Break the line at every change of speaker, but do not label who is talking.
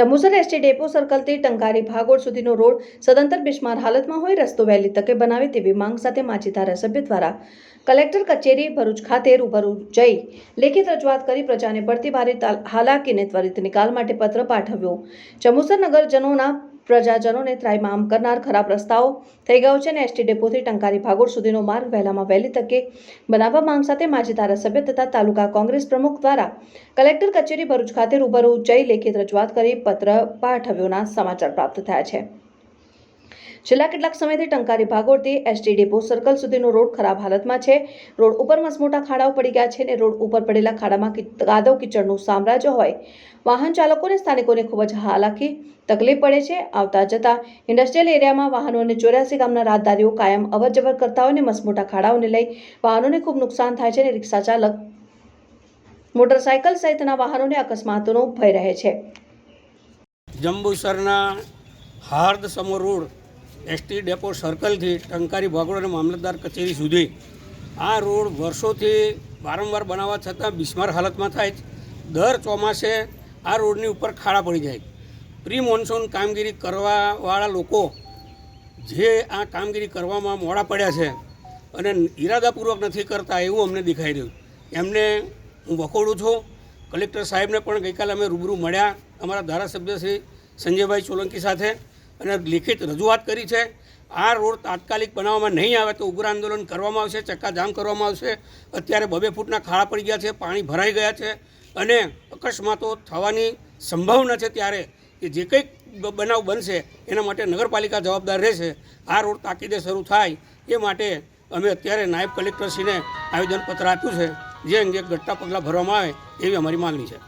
Jambusar ST depot સર્કલથી ટંકારી ભાગોળ સુધીનો રોડ સદંતર બિસ્માર હાલતમાં હોય રસ્તો વહેલી તકે બનાવે તેવી માંગ સાથે માજી ધારાસભ્ય દ્વારા કલેક્ટર કચેરી ભરૂચ ખાતે રૂબરૂ જઈ લેખિત રજૂઆત કરી પ્રજાને પડતી ભારે હાલાકીને ત્વરિત નિકાલ માટે પત્ર પાઠવ્યો. જંબુસર નગરજનોના પ્રજાજનોને ત્રાયમામ કરનાર ખરાબ રસ્તાઓ થઈ ગયો છે અને એસટી ડેપોથી ટંકારી ભાગોળ સુધીનો માર્ગ વહેલામાં વહેલી તકે બનાવવા માંગ સાથે માજી ધારાસભ્ય તથા તાલુકા કોંગ્રેસ પ્રમુખ દ્વારા કલેક્ટર કચેરી ભરૂચ ખાતે રૂબરૂ જઈ લેખિત રજૂઆત કરી પત્ર પાઠવ્યોના સમાચાર પ્રાપ્ત થયા છે. છેલ્લા કેટલાક સમયથી ટંકારી ભાગોળથી એસટી ડેપો સર્કલ સુધીનો રોડ ખરાબ હાલતમાં છે. રોડ ઉપર મસમોટા ખાડાઓ પડી ગયા છે અને રોડ ઉપર પડેલા ખાડામાં કાદવ કીચડનું સામ્રાજ્ય હોય. વાહન ચાલકોને સ્થાનિકોને ખૂબ જ હાલાકી તકલીફ પડે છે. આવતા જતા ઇન્ડસ્ટ્રીયલ એરિયામાં વાહનો અને ચોર્યાસી ગામના રાહદારીઓ કાયમ અવરજવર કરતા હોય અને મસમોટા ખાડાઓને લઈ વાહનોને ખૂબ નુકસાન થાય છે અને રિક્ષા ચાલક મોટરસાયકલ સહિતના વાહનોને અકસ્માતોનો ભય રહે છે.
જંબુસરના હાર્દ સમો રોડ એસટી ડેપો સર્કલથી ટંકારી ભાગોળ અને મામલતદાર કચેરી સુધી. આ રોડ વર્ષોથી વારંવાર બનાવવા છતાં બિસ્માર હાલતમાં થાય છે. દર ચોમાસે આ રોડની ઉપર ખાડા પડી જાય પ્રી મોન્સૂન કામગીરી કરવાવાળા લોકો જે આ કામગીરી કરવામાં મોડા પડ્યા છે અને ઈરાદાપૂર્વક નથી કરતા એવું અમને દેખાઈ રહ્યું એમને હું વખોડું છું. કલેક્ટર સાહેબને પણ ગઈકાલે અમે રૂબરૂ મળ્યા. અમારા ધારાસભ્ય શ્રી સંજયભાઈ સોલંકી સાથે. અને લેખિત રજૂઆત કરી છે. આ રોડ તાત્કાલિક બનાવવામાં નહીં આવે તો ઉગ્ર આંદોલન કરવામાં આવશે, ચક્કાજામ કરવામાં આવશે. અત્યારે બબે ફૂટના ખાડા પડી ગયા છે, પાણી ભરાઈ ગયા છે અને અકસ્માતો થવાની સંભાવના છે ત્યારે કે જે કંઈક બનાવ બનશે એના માટે નગરપાલિકા જવાબદાર રહેશે. આ રોડ તાકીદે શરૂ થાય એ માટે અમે અત્યારે નાયબ કલેક્ટરશ્રીને આવેદનપત્ર આપ્યું છે. જે અંગે ઘટતા પગલાં ભરવામાં આવે એવી અમારી માગણી છે.